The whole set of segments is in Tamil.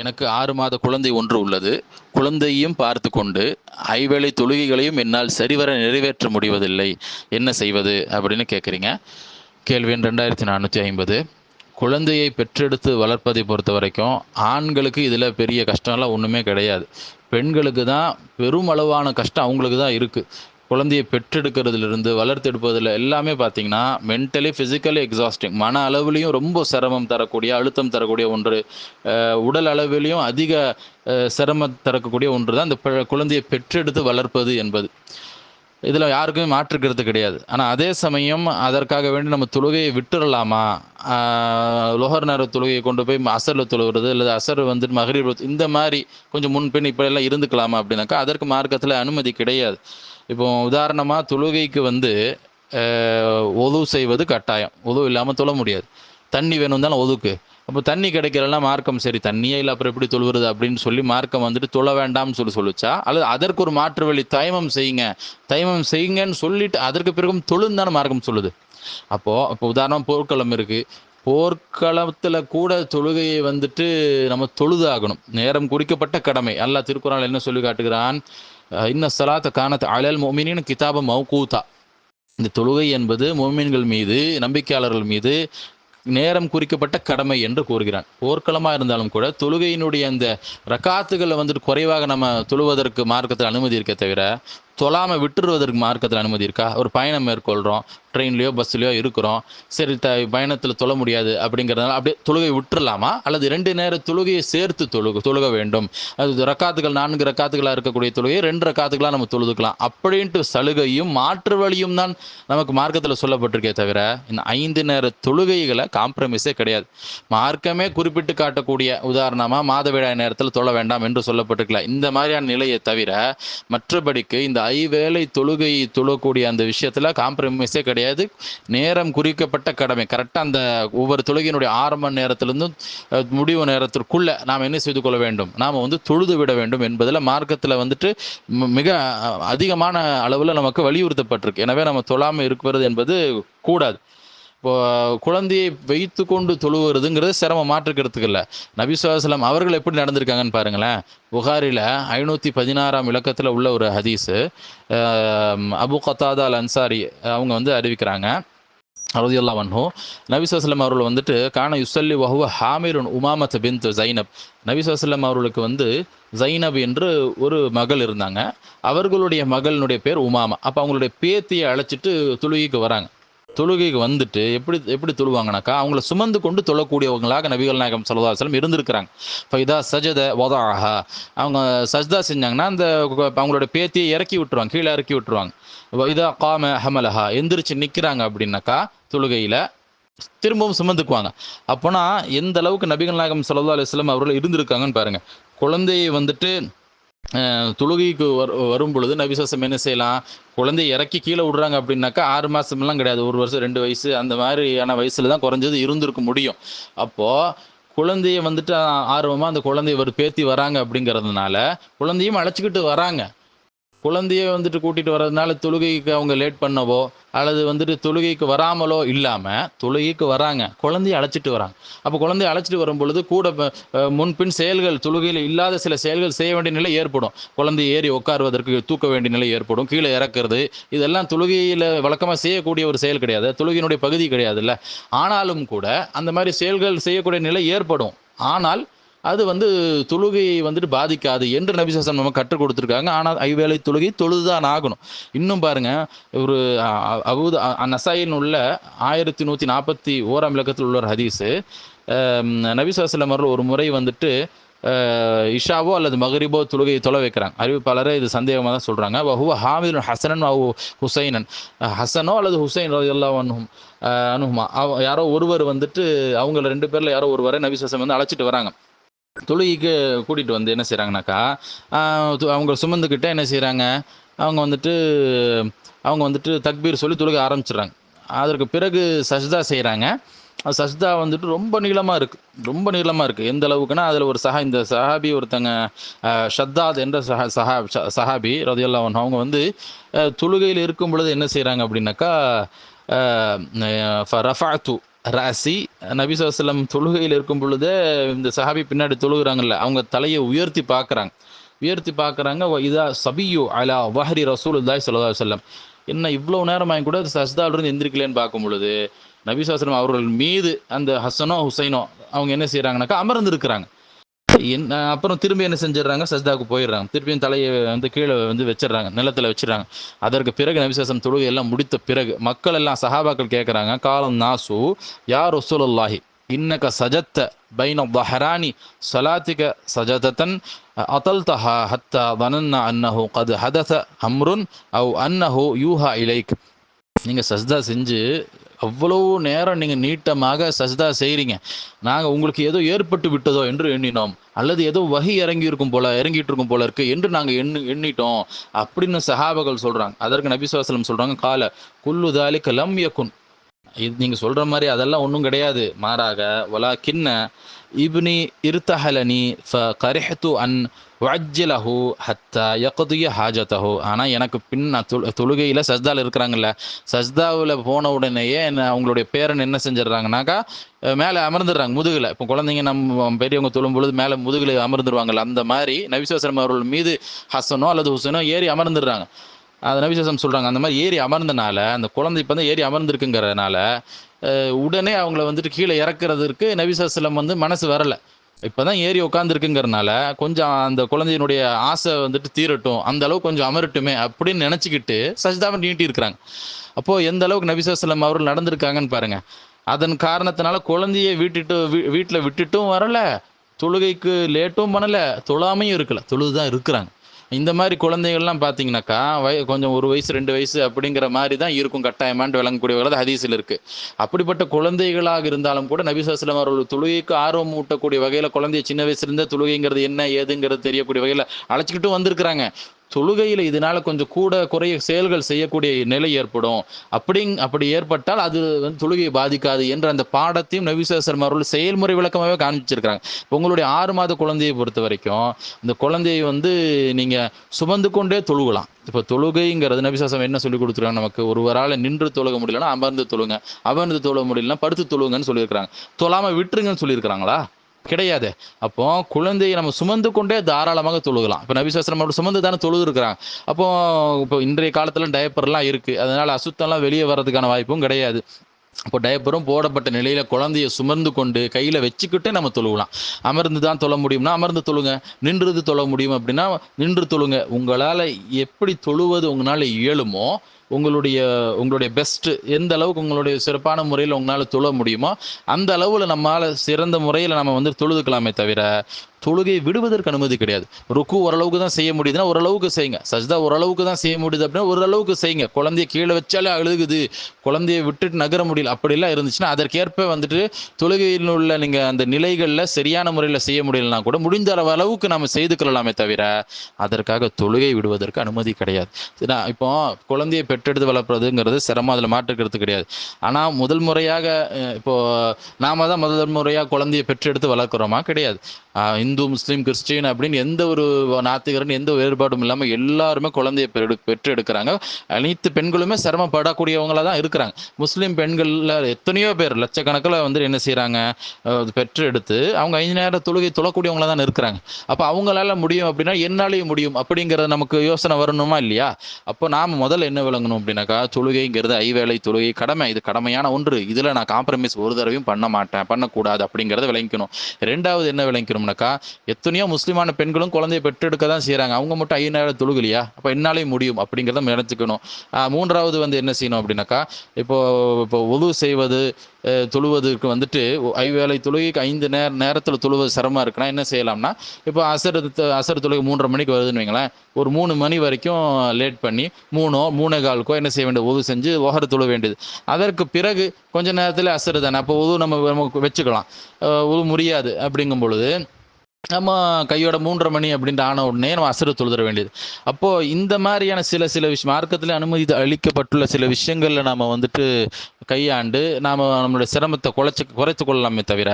எனக்கு ஆறு மாத குழந்தை ஒன்று உள்ளது. குழந்தையும் பார்த்து கொண்டு ஐவேளை தொழுகைகளையும் என்னால் சரிவர நிறைவேற்ற முடிவதில்லை. என்ன செய்வது அப்படின்னு கேட்குறீங்க கேள்வி ரெண்டாயிரத்தி நானூற்றி ஐம்பது. குழந்தையை பெற்றெடுத்து வளர்ப்பதை பொறுத்த வரைக்கும் ஆண்களுக்கு இதில் பெரிய கஷ்டம்லாம் ஒன்றுமே கிடையாது. பெண்களுக்கு தான் பெருமளவான கஷ்டம் அவங்களுக்கு தான் இருக்குது குழந்தையை பெற்றெடுக்கிறதுலேருந்து வளர்த்தெடுப்பதில் எல்லாமே பார்த்தீங்கன்னா மென்டலி ஃபிசிக்கலி எக்ஸாஸ்டிங் மன அளவுலேயும் ரொம்ப சிரமம் தரக்கூடிய அழுத்தம் தரக்கூடிய ஒன்று. உடல் அளவிலையும் அதிக சிரமம் தரக்கூடிய ஒன்று தான் இந்த குழந்தையை பெற்றெடுத்து வளர்ப்பது என்பது. இதில் யாருக்குமே மாற்றுக்கிறது கிடையாது. ஆனால் அதே சமயம் அதற்காக வேண்டி நம்ம தொழுகையை விட்டுடலாமா லோகர் நேர தொழுகையை கொண்டு போய் அசரில் தொழுகிறது அல்லது அசர் வந்துட்டு மகரீப் இந்த மாதிரி கொஞ்சம் முன்பின் இப்படியெல்லாம் இருந்துக்கலாமா அப்படின்னாக்கா அதற்கு மார்க்கத்தில் அனுமதி கிடையாது. இப்போ உதாரணமாக தொழுகைக்கு வந்து ஒது செய்வது கட்டாயம். ஒது இல்லாமல் தொழ முடியாது. தண்ணி வேணும் தானே ஒதுக்கு. அப்போ தண்ணி கிடைக்கிறலாம் மார்க்கம் சரி தண்ணியே இல்லை அப்புறம் எப்படி தொழுவுறது அப்படின்னு சொல்லி மார்க்கம் வந்துட்டு தொழ வேண்டாம்னு சொல்லி சொல்லிச்சா? அல்லது அதற்கு ஒரு மாற்று வழி தயமம் செய்யுங்க. தயமம் செய்யுங்கன்னு சொல்லிட்டு அதற்கு பிறகும் தொழுன்னு தானே மார்க்கம் சொல்லுது. அப்போ இப்போ உதாரணம் போர்க்களம் இருக்குது போர்க்களத்தில் கூட தொழுகையை வந்துட்டு நம்ம தொழுதாகணும். நேரம் குறிக்கப்பட்ட கடமை. அல்லாஹ் திருக்குறள் என்ன சொல்லி காட்டுகிறான்? இன்ன சலாத்த கானத் அலல் மொமினின் கிதாப மௌகூத்தா இந்த தொழுகை என்பது மோமின்கள் மீது நம்பிக்கையாளர்கள் மீது நேரம் குறிக்கப்பட்ட கடமை என்று கூறுகிறான். போர்க்களமாக இருந்தாலும் கூட தொழுகையினுடைய அந்த ரக்காத்துகளை வந்துட்டு குறைவாக நம்ம தொழுவதற்கு மார்க்கத்தில் அனுமதி இருக்க தவிர தொழாமல் விட்டுருவதற்கு மார்க்கத்தில் அனுமதி இருக்கா? ஒரு பயணம் மேற்கொள்கிறோம் ட்ரெயின்லையோ பஸ்லையோ இருக்கிறோம். சரி த பயணத்தில் தொழ முடியாது அப்படிங்கிறதுனால அப்படியே தொழுகை விட்டுறலாமா? அல்லது ரெண்டு நேர தொழுகையை சேர்த்து தொழுக தொழுக வேண்டும். அது ரக்காத்துகள் நான்கு ரக்காத்துகளாக இருக்கக்கூடிய தொழுகையை ரெண்டு ரக்காத்துகளாக நம்ம தொழுதுக்கலாம். அப்படின்ட்டு சலுகையும் மாற்று வழியும் தான் நமக்கு மார்க்கத்தில் சொல்லப்பட்டிருக்கே தவிர இந்த ஐந்து நேர தொழுகைகளை காம்ப்ரமைஸே கிடையாது. மார்க்கமே குறிப்பிட்டு காட்டக்கூடிய உதாரணமாக மாதவிடாய் நேரத்தில் தொழ வேண்டாம் என்று சொல்லப்பட்டிருக்கலாம் இந்த மாதிரியான நிலையை தவிர மற்றபடிக்கு இந்த ஐவேளை தொழுகை தொழக்கூடிய அந்த விஷயத்தில் காம்ப்ரமைஸே கிடையாது. நேரம் குறிக்கப்பட்ட கடமை. கரெக்டாக அந்த ஒவ்வொரு தொழுகையினுடைய ஆரம்ப நேரத்திலிருந்தும் முடிவு நேரத்திற்குள்ள நாம் என்ன செய்து கொள்ள வேண்டும்? நாம் வந்து தொழுது விட வேண்டும் என்பதில் மார்க்கத்தில் வந்துட்டு மிக அதிகமான அளவில் நமக்கு வலியுறுத்தப்பட்டிருக்கு. எனவே நம்ம தொழாமல் இருக்கிறது என்பது கூடாது. குழந்தையை வைத்து கொண்டு தொழுவுறதுங்கிறது சிரமம் மாற்றுக்கிறதுக்கு இல்லை. நபி சுல்லாஸ்லாம் அவர்கள் எப்படி நடந்திருக்காங்கன்னு பாருங்களேன். புகாரில் ஐநூற்றி பதினாறாம் இலக்கத்தில் உள்ள ஒரு ஹதீஸு அபு கத்தாதா அல் அன்சாரி அவங்க வந்து அறிவிக்கிறாங்க. ரதியுல்லா வன்ஹு நபி அவர்கள் வந்துட்டு கான யுசல்லி வஹுவ ஹாமிருன் உமாமத் பின் ஜைனப் நபி அவர்களுக்கு வந்து ஜைனப் என்று ஒரு மகள் இருந்தாங்க. அவர்களுடைய மகளினுடைய பேர் உமாமா. அப்போ அவங்களுடைய பேத்தியை அழைச்சிட்டு தொழுகைக்கு வராங்க. தொழுகைக்கு வந்துட்டு எப்படி எப்படி தொழுவாங்கனாக்கா அவங்கள சுமந்து கொண்டு தொழக்கூடியவங்களாக நபிகள் நாயகம் சல்லா வஸல்லம் இருந்திருக்கிறாங்க. ஃபைதா சஜத வதாஹா. அவங்க சஜ்தா செஞ்சாங்கன்னா அந்த அவங்களோட பேத்தியை இறக்கி விட்டுருவாங்க கீழே இறக்கி விட்டுருவாங்க. இதா காம ஹமலஹா எந்திரிச்சு நிற்கிறாங்க அப்படின்னாக்கா தொழுகையில் திரும்பவும் சுமந்துக்குவாங்க. அப்போனா எந்த அளவுக்கு நபிகள் நாயகம் சல்லா அலுவலம் அவர்கள் இருந்திருக்காங்கன்னு பாருங்கள் குழந்தையை வந்துட்டு தொழுகைக்கு வரு வரும் பொழுது நபிசாசம் என்ன செய்யலாம்? குழந்தை இறக்கி கீழே விடுறாங்க அப்படின்னாக்கா ஆறு மாசமெல்லாம் கிடையாது. ஒரு வருஷம் ரெண்டு வயசு அந்த மாதிரியான வயசுல தான் குறைஞ்சது இருந்திருக்க முடியும். அப்போ குழந்தைய வந்துட்டு ஆர்வமா அந்த குழந்தைய ஒரு பேத்தி வராங்க அப்படிங்கிறதுனால குழந்தையும் அழைச்சிக்கிட்டு வராங்க. குழந்தைய வந்துட்டு கூட்டிட்டு வர்றதுனால தொழுகைக்கு அவங்க லேட் பண்ணவோ அல்லது வந்துட்டு தொழுகைக்கு வராமலோ இல்லாமல் தொழுகைக்கு வராங்க. குழந்தைய அழைச்சிட்டு வராங்க. அப்போ குழந்தைய அழைச்சிட்டு வரும் பொழுது கூட முன்பின் செயல்கள் தொழுகையில் இல்லாத சில செயல்கள் செய்ய வேண்டிய நிலை ஏற்படும். குழந்தைய ஏறி உட்காருவதற்கு தூக்க வேண்டிய நிலை ஏற்படும். கீழே இறக்குறது. இதெல்லாம் தொழுகையில் வழக்கமாக செய்யக்கூடிய ஒரு செயல் கிடையாது. தொழுகையினுடைய பகுதி கிடையாதுல்ல. ஆனாலும் கூட அந்த மாதிரி செயல்கள் செய்யக்கூடிய நிலை ஏற்படும். ஆனால் அது வந்து தொழுகையை வந்துட்டு பாதிக்காது என்று நபிசாசன் நம்ம கற்றுக் கொடுத்துருக்காங்க. ஆனால் ஐவேளை தொழுகை தொழுதுதான் ஆகணும். இன்னும் பாருங்க ஒரு அ- அபூத அ- நசாயின் உள்ள ஆயிரத்தி நூற்றி நாற்பத்தி ஓராம் இலக்கத்தில் உள்ள ஒரு ஹதீஸு. நபிசாசலம் அவர்கள் ஒரு முறை வந்துட்டு இஷாவோ அல்லது மகரிபோ தொழுகையை தொலை வைக்கிறாங்க. அறிவிப்பாளரே இது சந்தேகமாக தான் சொல்கிறாங்க வஹுவ ஹாமிது ஹசனன் வஹு ஹுசைனன். ஹசனோ அல்லது ஹுசைன் எல்லா அனுகும் அனுகுமா அவ யாரோ ஒருவர் வந்துட்டு அவங்க ரெண்டு பேரில் யாரோ ஒருவரை நபிசாசம் வந்து அழைச்சிட்டு வராங்க. தொழுகைக்கு கூட்டிகிட்டு வந்து என்ன செய்கிறாங்கனாக்கா அவங்க சுமந்துக்கிட்ட என்ன செய்கிறாங்க அவங்க வந்துட்டு அவங்க வந்துட்டு தக்பீர் சொல்லி தொழுக ஆரம்பிச்சிடுறாங்க. அதற்கு பிறகு சஜ்தா செய்கிறாங்க சஜ்தா வந்துட்டு ரொம்ப நீளமாக இருக்குது ரொம்ப நீளமாக இருக்குது எந்த அளவுக்குன்னா அதில் ஒரு சஹா இந்த சஹாபி ஒருத்தங்க ஷத்தாத் என்ற சஹா சஹா சஹாபி ரதியல்லா அவங்க வந்து அஹ், தொழுகையில் இருக்கும் பொழுது என்ன செய்கிறாங்க அப்படின்னாக்கா ரஃபாத்து ராசி நபி வஸல்லம் தொழுகையில் இருக்கும் பொழுது இந்த சஹாபி பின்னாடி தொழுகிறாங்கல்ல அவங்க தலையை உயர்த்தி பார்க்குறாங்க. உயர்த்தி பார்க்குறாங்க இதா சபியு அலா வஹரி ரசூல் தாய் சொல்லதா வஸல்லம். என்ன இவ்வளோ நேரமாயும் கூட சஸ்தாவிலிருந்து எந்திரிக்கலன்னு பார்க்கும் பொழுது நபி அவர்கள் மீது அந்த ஹசனோ ஹுசைனோ அவங்க என்ன செய்கிறாங்கனாக்கா அமர்ந்து இருக்கிறாங்க என்ன அப்புறம் திரும்பி என்ன செஞ்சிடறாங்க? சஜ்தாவுக்கு போயிடுறாங்க. திருப்பியும் தலையை வந்து கீழே வந்து வச்சிடுறாங்க. நிலத்தில் வச்சிடறாங்க. அதற்கு பிறகு நபிசாசம் தொழுகை எல்லாம் முடித்த பிறகு மக்கள் எல்லாம் சஹாபாக்கள் கேட்குறாங்க காலம் நாசு யார் ஒசூலல்லாஹி இன்னக சஜத்த பைன தஹரானி சலாத்திக சஜதத்தன் அத்தல்தஹா ஹத்தா வனன்னா அன்னஹு கது ஹதச அம்ருன் அவ் அன்னஹு யூஹா இலைக். நீங்கள் சஜ்தா செஞ்சு அவ்வளோ நேரம் நீங்கள் நீட்டமாக சஜ்தா செய்கிறீங்க நாங்கள் உங்களுக்கு ஏதோ ஏற்பட்டு விட்டதோ என்று எண்ணினோம். அல்லது ஏதோ வகி இறங்கி இருக்கும் போல இறங்கிட்டு இருக்கும் போல இருக்கு என்று நாங்கள் எண்ணு எண்ணிட்டோம். அப்படின்னு சஹாபகள் சொல்கிறாங்க அதற்கு நபி சுவாசலம் சொல்கிறாங்க கால குல்லு தாலிக்க லம் யக்குன் இது நீங்கள் சொல்கிற மாதிரி அதெல்லாம் ஒன்றும் கிடையாது. மாறாக வலா கிண்ண இப்னி இருத்தஹலனி ஃப கரிஹத்து அன் வஜ்ஜலஹு ஹத்தா யக்திய ஹாஜத்தஹு ஆனால் எனக்கு பின் நான் தொழு தொழுகையில் சஜ்தாவில் இருக்கிறாங்கல்ல சஜ்தாவில் போன உடனேயே என்ன அவங்களுடைய பேரன் என்ன செஞ்சிடுறாங்கனாக்கா மேலே அமர்ந்துடுறாங்க முதுகில். இப்போ குழந்தைங்க நம்ம பெரியவங்க தொழும் பொழுது மேலே முதுகில் அமர்ந்துருவாங்கல்ல அந்த மாதிரி நபிசுவாசலம் அவர்கள் மீது ஹசனோ அல்லது ஹுசனோ ஏறி அமர்ந்துடுறாங்க. அது நபிசாசம் சொல்கிறாங்க அந்த மாதிரி ஏறி அமர்ந்தனால அந்த குழந்தை இப்போ தான் ஏறி அமர்ந்திருக்குங்கிறதுனால உடனே அவங்கள வந்துட்டு கீழே இறக்குறதுக்கு நபிசாஸ்லம் வந்து மனசு வரலை. இப்போ தான் ஏறி உட்காந்துருக்குங்கிறனால கொஞ்சம் அந்த குழந்தையினுடைய ஆசை வந்துட்டு தீரட்டும் அந்த அளவுக்கு கொஞ்சம் அமரட்டுமே அப்படின்னு நினச்சிக்கிட்டு சஜிதாவை நீட்டி இருக்கிறாங்க. அப்போது எந்த அளவுக்கு நபிசாஸ்லம் அவர்கள் நடந்திருக்காங்கன்னு பாருங்க. அதன் காரணத்தினால குழந்தைய வீட்டுட்டு வீட்டில் விட்டுட்டும் வரலை தொழுகைக்கு லேட்டும் பண்ணலை தொழாமையும் இருக்கலை தொழுது தான் இருக்கிறாங்க. இந்த மாதிரி குழந்தைகள்லாம் பார்த்தீங்கன்னாக்கா வய கொஞ்சம் ஒரு வயசு ரெண்டு வயசு அப்படிங்கிற மாதிரி தான் இருக்கும் கட்டாயமான்ட்டு விளங்கக்கூடியவர்கள் ஹதீஸில் இருக்குது அப்படிப்பட்ட குழந்தைகளாக இருந்தாலும் கூட நபிசாஸ்லம் அவர்கள் தொழுகைக்கு ஆர்வம் ஊட்டக்கூடிய வகையில் குழந்தைய சின்ன வயசுலேருந்தே தொழுகைங்கிறது என்ன ஏதுங்கிறது தெரியக்கூடிய வகையில் அழைச்சிக்கிட்டும் வந்திருக்கிறாங்க. தொழுகையில் இதனால கொஞ்சம் கூட குறைய செயல்கள் செய்யக்கூடிய நிலை ஏற்படும். அப்படி அப்படி ஏற்பட்டால் அது வந்து தொழுகையை பாதிக்காது என்ற அந்த பாடத்தையும் நபிசாஸ்லம் அவர்கள் செயல்முறை விளக்கமாகவே காமிச்சிருக்கிறாங்க இப்போ உங்களுடைய ஆறு மாத குழந்தையை பொறுத்த வரைக்கும் இந்த குழந்தையை வந்து நீங்கள் சுமந்து கொண்டே தொழுகலாம். இப்போ தொழுகைங்கிறது நபிசாசம் என்ன சொல்லி கொடுத்துருக்காங்க? நமக்கு ஒருவரால் நின்று தொழுக முடியலன்னா அமர்ந்து தொழுங்க அமர்ந்து தொழுக முடியலன்னா படுத்து தொழுங்கன்னு சொல்லியிருக்கிறாங்க. தொழாமல் விட்டுருங்கன்னு சொல்லியிருக்கிறாங்களா? கிடையாது. அப்போ குழந்தையை நம்ம சுமந்து கொண்டே தாராளமாக தொழுகலாம். இப்போ நபிசாஸ்திரம் அப்படி சுமந்து தானே தொழுது இருக்கிறாங்க அப்போ இப்போ இன்றைய காலத்தில் டயப்பர்லாம் இருக்குது அதனால அசுத்தம்லாம் வெளியே வர்றதுக்கான வாய்ப்பும் கிடையாது. இப்போ டயப்பரும் போடப்பட்ட நிலையில் குழந்தைய சுமர்ந்து கொண்டு கையில் வச்சுக்கிட்டே நம்ம தொழுகலாம். அமர்ந்து தான் தொழ முடியும்னா அமர்ந்து தொழுங்க. நின்றுது தொழ முடியும் அப்படின்னா நின்று தொழுங்க. உங்களால் எப்படி தொழுவது உங்களால் இயலுமோ உங்களுடைய உங்களுடைய பெஸ்ட்டு எந்த அளவுக்கு உங்களுடைய சிறப்பான முறையில் உங்களால் தொழ முடியுமோ அந்த அளவில் நம்மளால் சிறந்த முறையில் நம்ம வந்து தொழுதுக்கலாமே தவிர தொழுகை விடுவதற்கு அனுமதி கிடையாது. ருக்கு ஓரளவுக்கு தான் செய்ய முடியுதுன்னா ஓரளவுக்கு செய்யுங்க. சஜ்தா ஓரளவுக்கு தான் செய்ய முடியுது அப்படின்னா ஓரளவுக்கு செய்யுங்க. குழந்தைய கீழே வச்சாலே அழுகுது. குழந்தைய விட்டுட்டு நகர முடியல அப்படிலாம் இருந்துச்சுன்னா அதற்கேற்ப வந்துட்டு தொழுகையில் உள்ள நீங்கள் அந்த நிலைகளில் சரியான முறையில் செய்ய முடியலனா கூட முடிந்த அளவுக்கு நம்ம செய்து கொள்ளலாமே தவிர அதற்காக தொழுகை விடுவதற்கு அனுமதி கிடையாது. இப்போ குழந்தையை பெற்றெடுத்து வளர்ப்புறதுங்கிறது சிரமம். அதில் மாற்றுக்கிறது கிடையாது. ஆனால் முதல் முறையாக இப்போது நாம தான் முதல் முறையாக குழந்தையை பெற்றெடுத்து வளர்க்குறோமா? கிடையாது. இந்து முஸ்லீம் கிறிஸ்டின் அப்படின்னு எந்த ஒரு நாத்திகரன் எந்த வேறுபாடும் இல்லாமல் எல்லாருமே குழந்தையை பெற்று எடுக்கிறாங்க அனைத்து பெண்களுமே சிரமப்படக்கூடியவங்களாக தான் இருக்கிறாங்க. முஸ்லீம் பெண்களில் எத்தனையோ பேர் லட்சக்கணக்கில் வந்து என்ன செய்கிறாங்க பெற்று எடுத்து அவங்க ஐந்து நேரம் தொழுகை தொழக்கூடியவங்களாக தான் இருக்கிறாங்க. அப்போ அவங்களால முடியும் அப்படின்னா என்னாலேயும் முடியும் அப்படிங்கிறத நமக்கு யோசனை வரணுமா இல்லையா? அப்போ நாம் முதல்ல என்ன விளங்கணும் அப்படின்னாக்கா தொழுகைங்கிறது ஐவேளை தொழுகை கடமை. இது கடமையான ஒன்று. இதில் நான் காம்ப்ரமைஸ் ஒரு தடவையும் பண்ண மாட்டேன். பண்ணக்கூடாது அப்படிங்கிறத விளங்கிக்கணும். ரெண்டாவது என்ன விளங்கிக்கணும்னாக்கா எத்தனையோ முஸ்லீமான பெண்களும் குழந்தைய பெற்றெடுக்க தான் செய்கிறாங்க அவங்க மட்டும் ஐந்து தொழுகலையா? அப்போ என்னாலே முடியும் அப்படிங்கிறத நினைச்சுக்கணும். மூன்றாவது வந்து என்ன செய்யணும் அப்படின்னாக்கா இப்போ இப்போ உதவு செய்வது தொழுவதற்கு வந்துட்டு ஐவேளை தொழுகைக்கு ஐந்து நேர நேரத்தில் தொழுவது சிரமமாக இருக்குன்னா என்ன செய்யலாம்னா இப்போ அசர் அசர் தொழுகை மூன்றரை மணிக்கு வருதுன்னு வைங்களேன் ஒரு மூணு மணி வரைக்கும் லேட் பண்ணி மூணோ மூணே காலுக்கோ என்ன செய்ய வேண்டியது உதவு செஞ்சு ஒஹர் தொழ வேண்டியது. அதற்கு பிறகு கொஞ்ச நேரத்தில் அசர் தானே அப்போ உதவு நம்ம வச்சுக்கலாம். உதவு முடியாது. அப்படிங்கும் பொழுது நம்ம கையோட மூன்றரை மணி அப்படின்ட்டு ஆன உடனே நம்ம அசுர தொழுதர வேண்டியது. அப்போது இந்த மாதிரியான சில சில விஷயம் மார்க்கத்தில் அனுமதி அளிக்கப்பட்டுள்ள சில விஷயங்களில் நாம வந்துட்டு கையாண்டு நாம் நம்மளுடைய சிரமத்தை குறைச்சு குறைத்து கொள்ளலாமே தவிர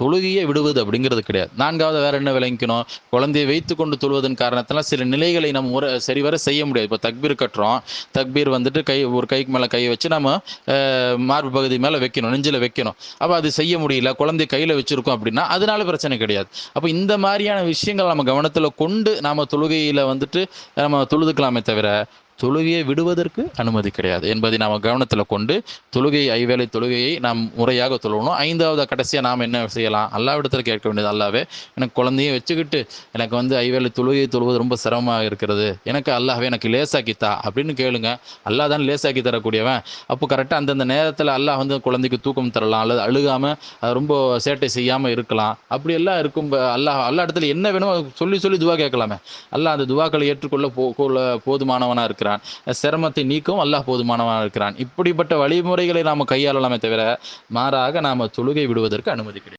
தொழுகையை விடுவது அப்படிங்கிறது கிடையாது. நான்காவது வேற என்ன விளங்கிக்கணும்? குழந்தையை வைத்து கொண்டு தொழுவதன் காரணத்தினால சில நிலைகளை நம்ம ஒரு சரிவர செய்ய முடியாது. இப்போ தக்பீர் கட்டுறோம். தக்பீர் வந்துட்டு கை ஒரு கைக்கு மேலே கையை வச்சு நம்ம மார்பு பகுதி மேலே வைக்கணும் நெஞ்சில் வைக்கணும். அப்போ அது செய்ய முடியல குழந்தை கையில் வச்சிருக்கோம் அப்படின்னா அதனால பிரச்சனை கிடையாது. அப்போ இந்த மாதிரியான விஷயங்கள் நம்ம கவனத்தில் கொண்டு நாம தொழுகையில் வந்துட்டு நம்ம தொழுதுக்கலாமே தவிர தொழுகையை விடுவதற்கு அனுமதி கிடையாது என்பதை நாம் கவனத்தில் கொண்டு தொழுகை ஐவேளை தொழுகையை நாம் முறையாக தொழுவணும் ஐந்தாவது கடைசியாக நாம் என்ன செய்யலாம்? அல்லாவிடத்தில் கேட்க வேண்டியது அல்லாவே எனக்கு குழந்தையும் வச்சுக்கிட்டு எனக்கு வந்து ஐவேளை தொழுகையை தொழுவது ரொம்ப சிரமமாக இருக்கிறது. எனக்கு அல்லாவே எனக்கு லேசாக்கித்தா? அப்படின்னு கேளுங்க. அல்லாஹ் தான் லேசாக்கி தரக்கூடியவன். அப்போ கரெக்டாக அந்தந்த நேரத்தில் அல்லாஹ் வந்து குழந்தைக்கு தூக்கம் தரலாம் அல்லது அழுகாமல் ரொம்ப சேட்டை செய்யாமல் இருக்கலாம். அப்படி எல்லாம் இருக்கும் அல்லாஹ் அல்லா இடத்துல என்ன வேணுமோ சொல்லி சொல்லி துவா கேட்கலாமே. அல்லாஹ் அந்த துவாக்களை ஏற்றுக்கொள்ள போ போதுமானவனாக இருக்கிறான். சிரமத்தை நீக்கவும் அல்லாஹ் போதுமானவனாக இருக்கிறான். இப்படிப்பட்ட வழிமுறைகளை நாம் கையாளலாமே தவிர மாறாக நாம் தொழுகை விடுவதற்கு அனுமதி கிடையாது